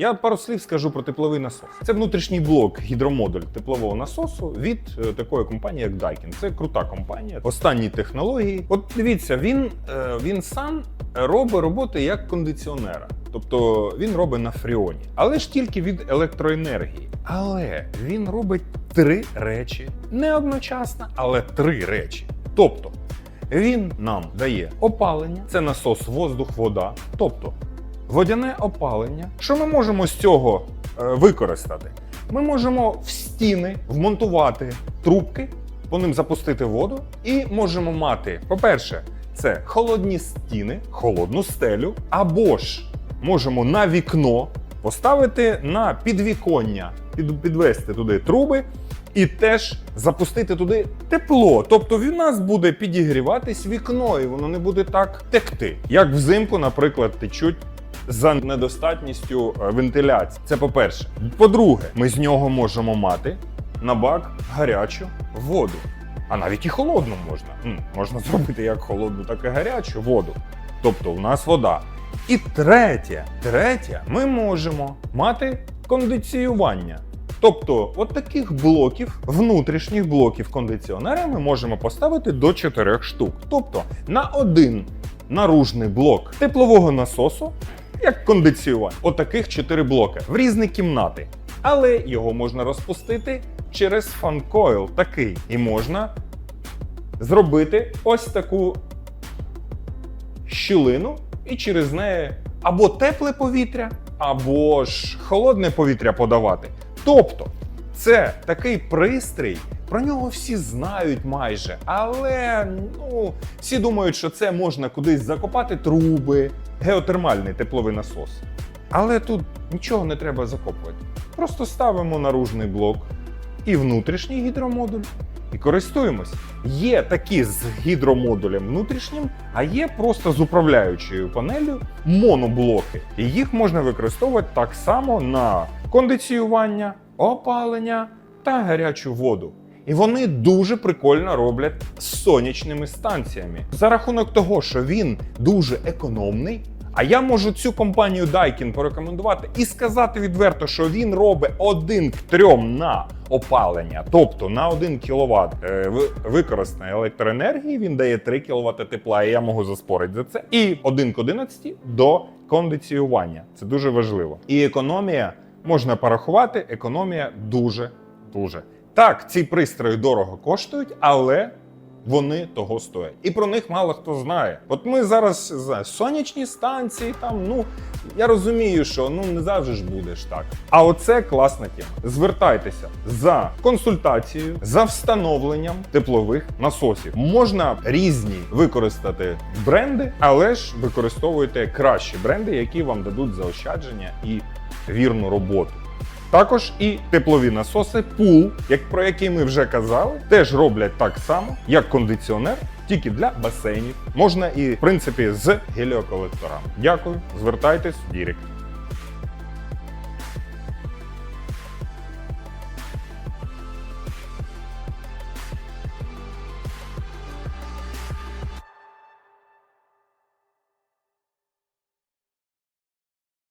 Я пару слів скажу про тепловий насос. Це внутрішній блок гідромодуль теплового насосу від е, такої компанії, як Daikin. Це крута компанія. Останні технології. От дивіться, він, е, він сам робить роботи як кондиціонера. Тобто він робить на фріоні, але ж тільки від електроенергії. Але він робить три речі не одночасно, але три речі. Тобто він нам дає опалення, це насос воздух-вода, тобто водяне опалення. Що ми можемо з цього е, використати? Ми можемо в стіни вмонтувати трубки, по ним запустити воду, і можемо мати, по-перше, це холодні стіни, холодну стелю, або ж можемо на вікно поставити на підвіконня, підвести туди труби. І теж запустити туди тепло. Тобто в нас буде підігріватись вікно, і воно не буде так текти. Як взимку, наприклад, течуть за недостатністю е, вентиляції. Це по-перше. По-друге, ми з нього можемо мати на бак гарячу воду. А навіть і холодну можна. Можна зробити як холодну, так і гарячу воду. Тобто у нас вода. І третє, третє, ми можемо мати кондиціювання. Тобто, от таких блоків, внутрішніх блоків кондиціонера ми можемо поставити до 4 штук. Тобто на один наружний блок теплового насосу, як кондиціювання, отаких 4 блоки в різні кімнати. Але його можна розпустити через фанкойл такий. І можна зробити ось таку щілину, і через неї або тепле повітря, або ж холодне повітря подавати. Тобто, це такий пристрій, про нього всі знають майже, але ну, всі думають, що це можна кудись закопати труби, геотермальний тепловий насос. Але тут нічого не треба закопувати. Просто ставимо наружний блок і внутрішній гідромодуль. І користуємось. Є такі з гідромодулем внутрішнім, а є просто з управляючою панелью моноблоки. І їх можна використовувати так само на кондиціювання, опалення та гарячу воду. І вони дуже прикольно роблять з сонячними станціями. За рахунок того, що він дуже економний. А я можу цю компанію Daikin порекомендувати і сказати відверто, що він робить один к трьом на опалення, тобто на 1 кВт використаної електроенергії він дає 3 кВт тепла, і я можу заспорити за це. І 1 к 11 до кондиціювання. Це дуже важливо. І економія можна порахувати. Економія дуже дуже. Так, ці пристрої дорого коштують, але вони того стоять. І про них мало хто знає. От ми зараз знаю, сонячні станції, там, ну я розумію, що ну не завжди ж будеш так. А оце класна тема. Звертайтеся за консультацією, за встановленням теплових насосів. Можна різні використати бренди, але ж використовуйте кращі бренди, які вам дадуть заощадження і вірну роботу. Також і теплові насоси пул, як про які ми вже казали, теж роблять так само, як кондиціонер, тільки для басейнів. Можна і в принципі з геліоколекторами. Дякую, звертайтесь в Дірект.